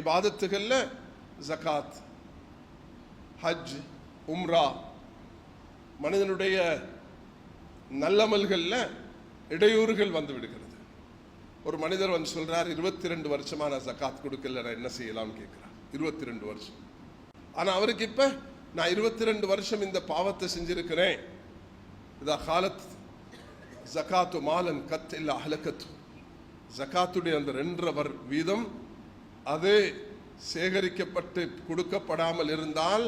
இபாதத்துகளில் ஜகாத் ஹஜ் உம்ரா மனிதனுடைய நல்லமல்களில் இடையூறுகள் வந்து விடுகிறது. ஒரு மனிதர் வந்து சொல்றார் இருபத்தி ரெண்டு வருஷமாக நான் ஜக்காத் கொடுக்கல நான் என்ன செய்யலாம்னு கேட்குறார். இருபத்தி ரெண்டு வருஷம். ஆனால் அவருக்கு இப்போ நான் இருபத்தி ரெண்டு வருஷம் இந்த பாவத்தை செஞ்சிருக்கிறேன். இதா காலத் ஜகாத்து மாலன் கத் இல்லை அஹலக்கத்து ஜகாத்துடைய அந்த ரெண்டரை வர் வீதம் அது சேகரிக்கப்பட்டு கொடுக்கப்படாமல் இருந்தால்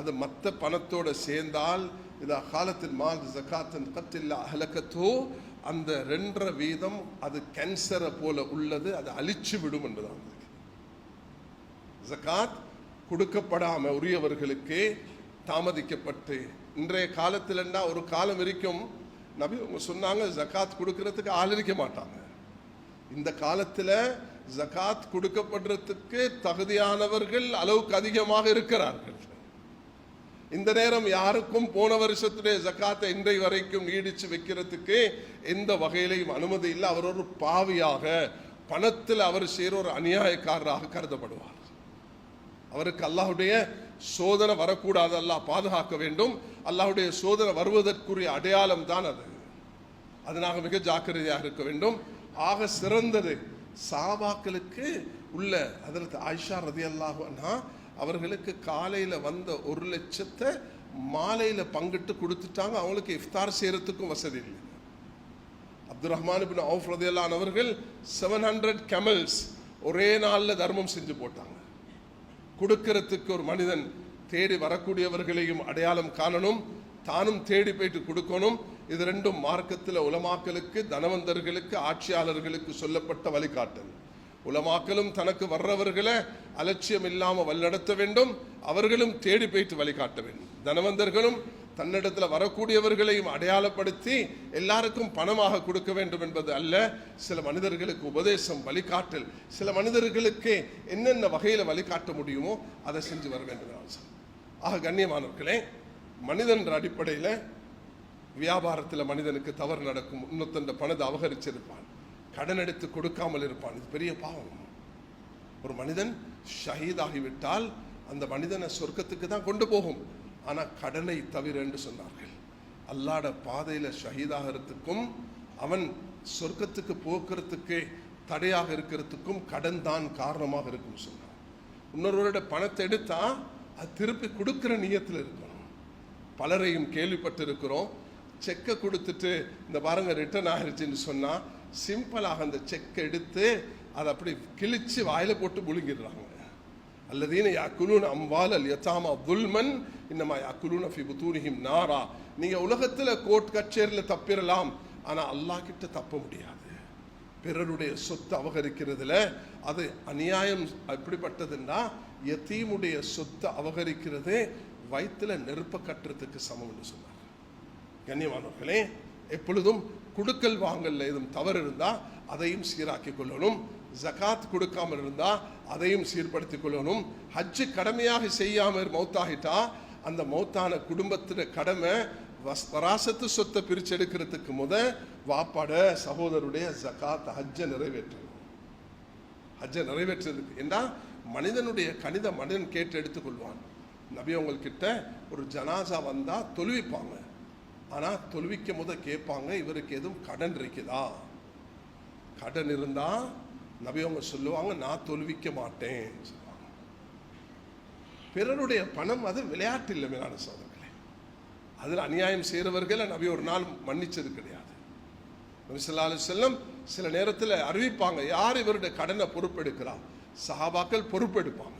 அது மற்ற பணத்தோடு சேர்ந்தால் இதா காலத்தில் மால் ஜக்காத்தின் கத்தில்லா அஹலக்கத்தோ அந்த ரெண்டரை வீதம் அது கேன்சரை போல உள்ளது அது அழிச்சு விடும் என்பதான் ஜகாத் கொடுக்கப்படாமல் உரியவர்களுக்கு தாமதிக்கப்பட்டு இன்றைய காலத்திலண்டா ஒரு காலம் வரைக்கும் நபி அவங்க சொன்னாங்க ஜகாத் கொடுக்கறதுக்கு ஆள் இருக்க மாட்டாங்க. இந்த காலத்தில் ஜகாத் கொடுக்கப்படுறதுக்கு தகுதியானவர்கள் அளவுக்கு அதிகமாக இருக்கிறார்கள். இந்த நேரம் யாருக்கும் போன வருஷத்துடைய ஜக்காத்தை இன்றை வரைக்கும் நீடிச்சு வைக்கிறதுக்கு எந்த வகையிலையும் அனுமதி இல்லை. அவர் ஒரு பாவியாக பணத்தில் அவர் செய்கிற ஒரு அநியாயக்காரராக கருதப்படுவார். அவருக்கு அல்லாஹுடைய சோதனை வரக்கூடாது. அல்லாஹ் பாதுகாக்க வேண்டும். அல்லாஹுடைய சோதனை வருவதற்குரிய அடையாளம் தான் அது. அதனாக மிக ஜாக்கிரதையாக இருக்க வேண்டும். ஆக சிறந்தது சாபாக்களுக்கு உள்ள அதில் ஆயிஷா ரதி அல்லாஹன்னா அவர்களுக்கு காலையில் வந்த ஒரு லட்சத்தை மாலையில் பங்கிட்டு கொடுத்துட்டாங்க. அவங்களுக்கு இஃப்தார் செய்யறதுக்கும் வசதி இல்லை. அப்துல் ரஹ்மான் பின் அவுஃப் ரதியல்லான் அவர்கள் செவன் ஹண்ட்ரட் கெமல்ஸ் ஒரே நாளில் தர்மம் செஞ்சு போட்டாங்க. கொடுக்கறதுக்கு ஒரு மனிதன் தேடி வரக்கூடியவர்களையும் அடையாளம் காணணும் தானும் தேடி போயிட்டு கொடுக்கணும். இது ரெண்டும் மார்க்கத்தில் உலமாக்களுக்கு தனவந்தர்களுக்கு ஆட்சியாளர்களுக்கு சொல்லப்பட்ட வழிகாட்டல். உலமாக்களும் தனக்கு வர்றவர்களை அலட்சியம் இல்லாமல் வழிநடத்த வேண்டும் அவர்களும் தேடி போயிட்டு வழிகாட்ட வேண்டும். தனவந்தர்களும் தன்னிடத்தில் வரக்கூடியவர்களையும் அடையாளப்படுத்தி எல்லாருக்கும் பணமாக கொடுக்க வேண்டும் என்பது அல்ல. சில மனிதர்களுக்கு உபதேசம் வழிகாட்டல் சில மனிதர்களுக்கு என்னென்ன வகையில் வழிகாட்ட முடியுமோ அதை செஞ்சு வர வேண்டும் ஆக கண்ணியமானவர்களே மனிதன்ற அடிப்படையில் வியாபாரத்தில் மனிதனுக்கு தவறு நடக்கும். இன்னொத்தண்ட பணத்தை அபகரிச்சிருப்பான். கடன் எடுத்து கொடுக்காமல் இருப்பான். இது பெரிய பாவம். ஒரு மனிதன் ஷஹீதாகிவிட்டால் அந்த மனிதனை சொர்க்கத்துக்கு தான் கொண்டு போகும். ஆனால் கடனை தவிர என்று சொன்னார்கள். அல்லாட பாதையில் ஷஹீதாகிறதுக்கும் அவன் சொர்க்கத்துக்கு போக்குறதுக்கு தடையாக இருக்கிறதுக்கும் கடன் தான் காரணமாக இருக்கும் சொன்னான். இன்னொருவரோட பணத்தை எடுத்தால் அது திருப்பி கொடுக்குற நியத்தில் இருக்கணும். பலரையும் கேள்விப்பட்டு இருக்கிறோம் செக்கை கொடுத்துட்டு இந்த பாருங்க ரிட்டர்ன் ஆகிருச்சுன்னு சொன்னால் சிம்பிளாக அந்த செக்கை எடுத்து அதை அப்படி கிழிச்சு வாயில போட்டு முழுங்கிடுறாங்க. அல்லதீன யாக்குலூன அம்பால் அல் யத்தாமா துல்மன் இன்னமா யாக்குலூன ஃபி புத்தூனிஹிம் நாரா. நீங்கள் உலகத்தில் கோர்ட் கச்சேரியில் தப்பிடலாம் ஆனால் அல்லாஹ் கிட்ட தப்ப முடியாது. பிறருடைய சொத்து அபகரிக்கிறதுல அது அநியாயம் எப்படிப்பட்டதுன்னா எத்தீமுடைய சொத்து அபகரிக்கிறது வயிற்றுல நெருப்ப கட்டுறதுக்கு சமம்னு சொன்னார் கண்ணியமானவர்களே எப்பொழுதும் குடுக்கல் வாங்கல்ல எதுவும் தவறு இருந்தால் அதையும் சீராக்கி கொள்ளணும். ஜகாத் கொடுக்காமல் இருந்தால் அதையும் சீர்படுத்தி கொள்ளணும். ஹஜ்ஜு கடமையாக செய்யாமல் மௌத்தாகிட்டா அந்த மௌத்தான குடும்பத்தின கடமை வஸ் வராசத்து சொத்தை பிரிச்செடுக்கிறதுக்கு முத வாப்பாட சகோதரருடைய ஜகாத் ஹஜ்ஜை நிறைவேற்றணும். ஹஜ்ஜை நிறைவேற்றுறதுக்கு ஏன்னா மனிதனுடைய கணித மனிதன் கேட்டு எடுத்துக்கொள்வான் நபி அவங்கக்கிட்ட ஒரு ஜனாசா வந்தால் தொழுவிப்பாங்க. ஆனா தொழுவிக்கும் போது கேட்பாங்க இவருக்கு எதுவும் கடன் இருக்குதா? கடன் இருந்தால் நபி அவங்க சொல்லுவாங்க நான் தொழுவிக்க மாட்டேன் சொல்லுவாங்க. பிறருடைய பணம் அது விளையாட்டு இல்லை மேலான சோதர்களே அதில் அநியாயம் செய்கிறவர்களை நபி ஒரு நாள் மன்னிச்சது கிடையாது. நபி ஸல்லல்லாஹு செல்லம் சில நேரத்தில் அறிவிப்பாங்க யார் இவருடைய கடனை பொறுப்பெடுக்கிறா சஹாபாக்கள் பொறுப்பெடுப்பாங்க.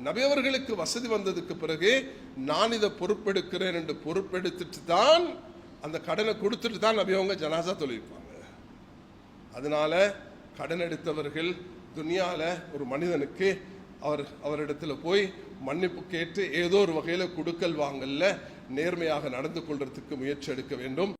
நபி அவர்களுக்கு வசதி வந்ததுக்கு பிறகு நான் இதை பொறுப்பெடுக்கிறேன் என்று பொறுப்பெடுத்துட்டு தான் அந்த கடனை கொடுத்துட்டு தான் நபி அவங்க ஜனாசா தொழிப்பாங்க அதனால கடன் எடுத்தவர்கள் துனியாவில் ஒரு மனிதனுக்கு அவர் அவரிடத்துல போய் மன்னிப்பு கேட்டு ஏதோ ஒரு வகையில் கொடுக்கல் வாங்கல்ல நேர்மையாக நடந்து கொள்றதுக்கு முயற்சி எடுக்க வேண்டும்.